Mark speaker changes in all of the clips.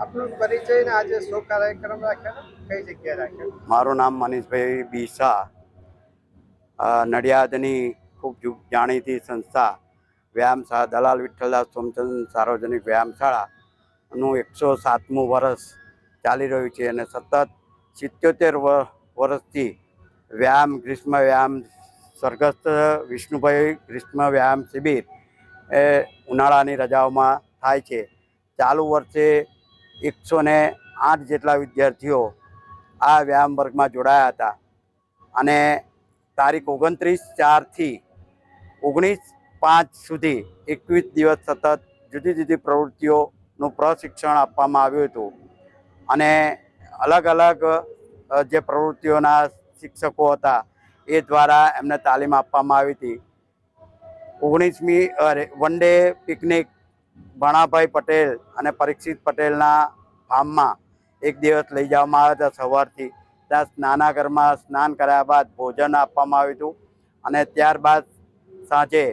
Speaker 1: આપનો પરિચય ને આજે શો કાર્યક્રમ રાખ્યો કઈ જગ્યાએ રાખ્યો?
Speaker 2: મારું નામ મનીષભાઈ બી શાહ. નડિયાદની ખૂબ જાણીતી સંસ્થા વ્યાયામશાળા દલાલ વિઠ્ઠલદાસ સોમચંદ સાર્વજનિક વ્યાયામશાળાનું એકસો સાતમું વર્ષ ચાલી રહ્યું છે અને સતત સિત્યોતેર વર્ષથી વ્યાયામ, ગ્રીષ્મ વ્યાયામ, સ્વર્ગસ્થ વિષ્ણુભાઈ ગ્રીષ્મ વ્યાયામ શિબિર એ ઉનાળાની રજાઓમાં થાય છે. ચાલુ વર્ષે એકસો ને આઠ જેટલા વિદ્યાર્થીઓ આ વ્યાયામ વર્ગમાં જોડાયા હતા. અને તારીખ ઓગણત્રીસ ચારથી ઓગણીસ પાંચ સુધી એકવીસ દિવસ સતત જુદી જુદી પ્રવૃત્તિઓનું પ્રશિક્ષણ આપવામાં આવ્યું હતું. અને અલગ અલગ જે પ્રવૃત્તિઓના શિક્ષકો હતા એ દ્વારા એમને તાલીમ આપવામાં આવી હતી. ઓગણીસમી, અરે, one day picnic Bhanabhai Patel અને પરીક્ષિત પટેલના ફાર્મમાં એક દિવસ લઈ જવામાં આવ્યા હતા સવારથી. ત્યાં સ્નાનાગરમાં સ્નાન કર્યા બાદ ભોજન આપવામાં આવ્યું હતું. અને ત્યારબાદ સાંજે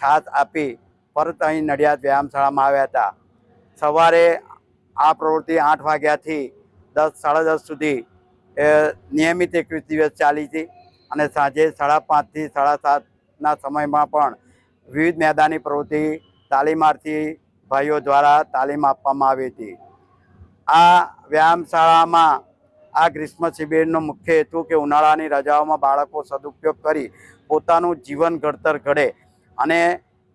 Speaker 2: છાશ આપી પરત અહીં નડિયાદ વ્યાયામશાળામાં આવ્યા હતા. સવારે આ પ્રવૃત્તિ આઠ વાગ્યાથી દસ, સાડા દસ સુધી નિયમિત એકવીસ દિવસ ચાલી હતી. અને સાંજે સાડા પાંચથી સાડા સાતના સમયમાં પણ વિવિધ મેદાની પ્રવૃત્તિ તાલીમાર્થી ભાઈઓ દ્વારા તાલીમ આપવામાં આવી હતી. આ વ્યાયામશાળામાં આ ગ્રીષ્મ શિબિરનો મુખ્ય હેતુ કે ઉનાળાની રજાઓમાં બાળકો સદુપયોગ કરી પોતાનું જીવન ઘડતર ઘડે અને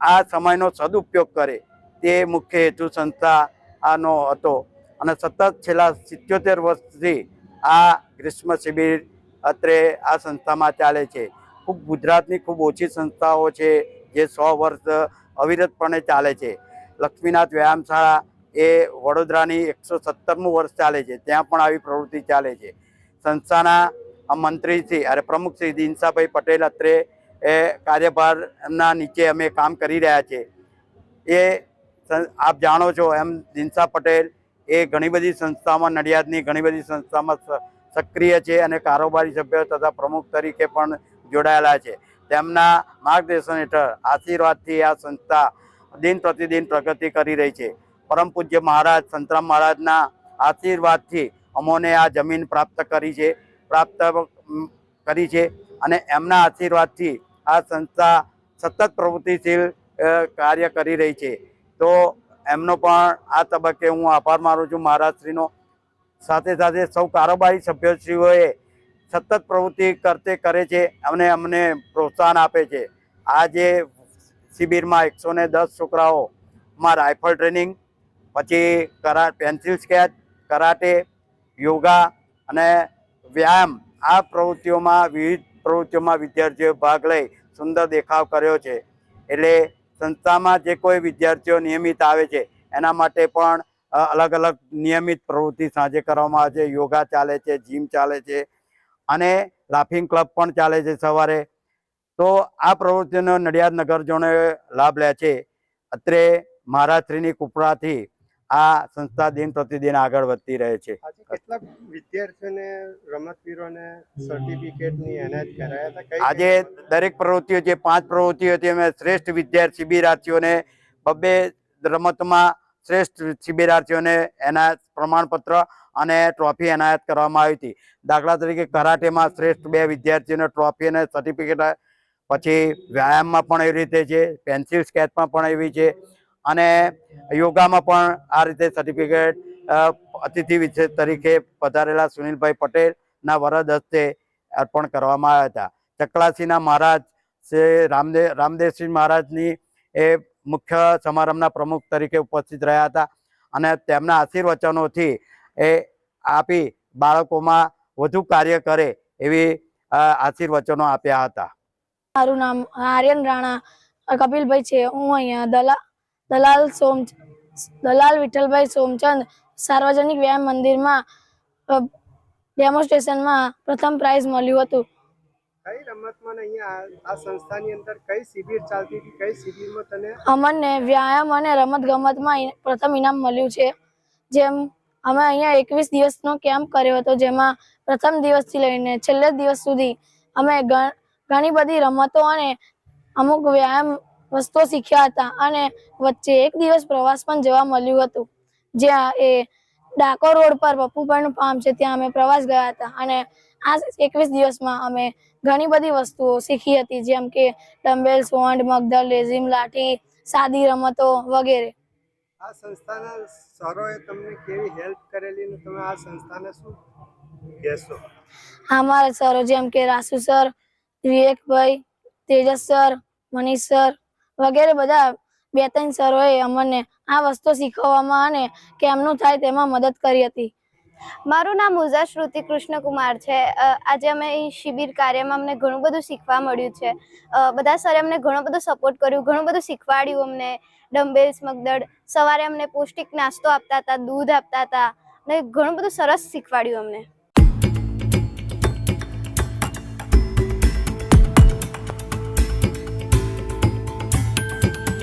Speaker 2: આ સમયનો સદુપયોગ કરે તે મુખ્ય હેતુ સંસ્થા આનો હતો. અને સતત છેલ્લા સિત્યોતેર વર્ષથી આ ગ્રીષ્મ શિબિર અત્રે આ સંસ્થામાં ચાલે છે. ખૂબ ગુજરાતની ખૂબ ઓછી સંસ્થાઓ છે જે સો વર્ષ અવિરતપણે ચાલે છે. લક્ષ્મીનાથ વ્યાયામશાળા એ વડોદરાની એકસો સત્તરમું વર્ષ ચાલે છે. ત્યાં પણ આવી પ્રવૃત્તિ ચાલે છે. સંસ્થાના આ મંત્રી શ્રી અરે પ્રમુખ શ્રી દિનસાભાઈ પટેલ અત્રે એ કાર્યભારના નીચે અમે કામ કરી રહ્યા છે. એ આપ જાણો છો એમ દિનસા પટેલ એ ઘણી બધી સંસ્થામાં, નડિયાદની ઘણી બધી સંસ્થામાં સક્રિય છે અને કારોબારી સભ્ય તથા પ્રમુખ તરીકે પણ જોડાયેલા છે. તેમના માર્ગદર્શન હેઠળ આશીર્વાદથી આ સંસ્થા દિન પ્રતિદિન પ્રગતિ કરી રહી છે. પરમ પૂજ્ય મહારાજ, સંતરામ મહારાજના આશીર્વાદથી અમોને આ જમીન પ્રાપ્ત કરી છે, પ્રાપ્ત કરી છે અને એમના આશીર્વાદથી આ સંસ્થા સતત પ્રવૃત્તિશીલ કાર્ય કરી રહી છે. તો એમનો પણ આ તબક્કે હું આભાર માનું છું મહારાજશ્રીનો. સાથે સાથે સૌ કારોબારી સભ્યશ્રીઓએ સતત પ્રવૃત્તિ કરતે કરે છે અને અમને પ્રોત્સાહન આપે છે. આ જે શિબિરમાં એકસો ને દસ છોકરાઓમાં રાઇફલ ટ્રેનિંગ પછી કરા પેન્સિલ સ્કેચ કરાટે યોગા અને વ્યાયામ. આ પ્રવૃત્તિઓમાં, વિવિધ પ્રવૃત્તિઓમાં વિદ્યાર્થીઓએ ભાગ લઈ સુંદર દેખાવ કર્યો છે. એટલે સંસ્થામાં જે કોઈ વિદ્યાર્થીઓ નિયમિત આવે છે, એના માટે પણ અલગ અલગ નિયમિત પ્રવૃત્તિ સાંજે કરવામાં આવે છે. યોગા ચાલે છે જીમ ચાલે છે અને લાફિંગ ક્લબ પણ ચાલે છે સવારે. તો આ પ્રવૃત્તિનો નડિયાદ નગરજનોએ લાભ લે છે. અત્રે મહારાજશ્રીની કૃપાથી આ સંસ્થા દિન પ્રતિદિન આગળ વધતી રહે છે.
Speaker 1: આજે કેટલા વિદ્યાર્થીઓને રમતવીરોને સર્ટિફિકેટની એનાયત કરાયા હતા?
Speaker 2: આજે દરેક પ્રવૃત્તિઓ જે પાંચ પ્રવૃત્તિઓ હતી અમે શ્રેષ્ઠ વિદ્યાર્થી શિબિરાર્થીઓને બબ્બે રમતમાં શ્રેષ્ઠ શિબિરાર્થીઓને એના પ્રમાણપત્ર અને ટ્રોફી એનાયત કરવામાં આવી હતી. દાખલા તરીકે કરાટેમાં શ્રેષ્ઠ બે વિદ્યાર્થીઓને ટ્રોફી અને સર્ટિફિકેટ પછી વ્યાયામમાં પણ એવી રીતે છે પેન્સિલ સ્કેચમાં પણ એવી છે અને યોગામાં પણ આ રીતે સર્ટિફિકેટ અતિથિ વિશેષ તરીકે પધારેલા સુનિલભાઈ પટેલના વરદ હસ્તે અર્પણ કરવામાં આવ્યા હતા. ચકલાસીના મહારાજ શ્રી રામદેવ રામદેવસિંહ મહારાજની એ મુખ્ય સમારંભના પ્રમુખ તરીકે ઉપસ્થિત રહ્યા હતા અને તેમના આશીર્વચનોથી એ આપી બાળકોમાં વધુ કાર્ય કરે એવી આશીર્વચનો આપ્યા હતા.
Speaker 3: મારું નામ આર્યન રાણા કપિલભાઈ છે. હું અહીંયા દલા દલાલ સોમ દલાલ વિઠ્ઠલભાઈ સોમચંદ સાર્વજનિક વ્યાયામ મંદિરમાં ડેમોન્સ્ટ્રેશનમાં પ્રથમ પ્રાઇઝ મળ્યું હતું.
Speaker 1: કઈ રમતમાં અહીંયા આ- આ સંસ્થાની અંદર કઈ શિબિર ચાલતી હતી? કઈ શિબિરમાં તને?
Speaker 3: અમને વ્યાયામ અને રમત ગમતમાં પ્રથમ ઇનામ મળ્યું છે. જેમ અમે અહીંયા એકવીસ દિવસનો કેમ્પ કર્યો હતો જેમાં પ્રથમ દિવસથી લઈને છેલ્લે દિવસ સુધી અમે ઘણી બધી રમતો અને અમુક વ્યાયામ વસ્તુઓ શીખ્યા હતા અને વચ્ચે એક દિવસ પ્રવાસ પણ જવા મળ્યું હતું. જ્યાં એ ડાકોર રોડ પર પપ્પુભાઈનું ફાર્મ છે ત્યાં અમે પ્રવાસ ગયા હતા અને આ એકવીસ દિવસમાં અમે ઘણી બધી વસ્તુઓ શીખી હતી જેમ કે ડમ્બેલ સોંડ મગધર લેઝીમ લાઠી સાદી રમતો વગેરે.
Speaker 1: આ સંસ્થાના સરોએ તમને કેવી હેલ્પ કરેલી ને તમે આ સંસ્થાને શું કહેશો?
Speaker 3: અમારા સરો જેમ કે રાસુ સર વિવેકભાઈ તેજસ સર મનીષ સર વગેરે બધા બે ત્રણ સરોએ અમને આ વસ્તુ શીખવવામાં અને કેમનું થાય તેમાં મદદ કરી હતી.
Speaker 4: મારું નામ મુઝા શ્રુતિ કૃષ્ણકુમાર છે. આજે અમે અહીં શિબિર કાર્યમાં અમને ઘણું બધું શીખવા મળ્યું છે. બધા સરે અમને ઘણો બધો સપોર્ટ કર્યું, ઘણું બધું શીખવાડ્યું અમને. ડમ્બેલ્સ મગદળ, સવારે અમને પૌષ્ટિક નાસ્તો આપતા હતા, દૂધ આપતા હતા, ને ઘણું બધું સરસ શીખવાડ્યું અમને.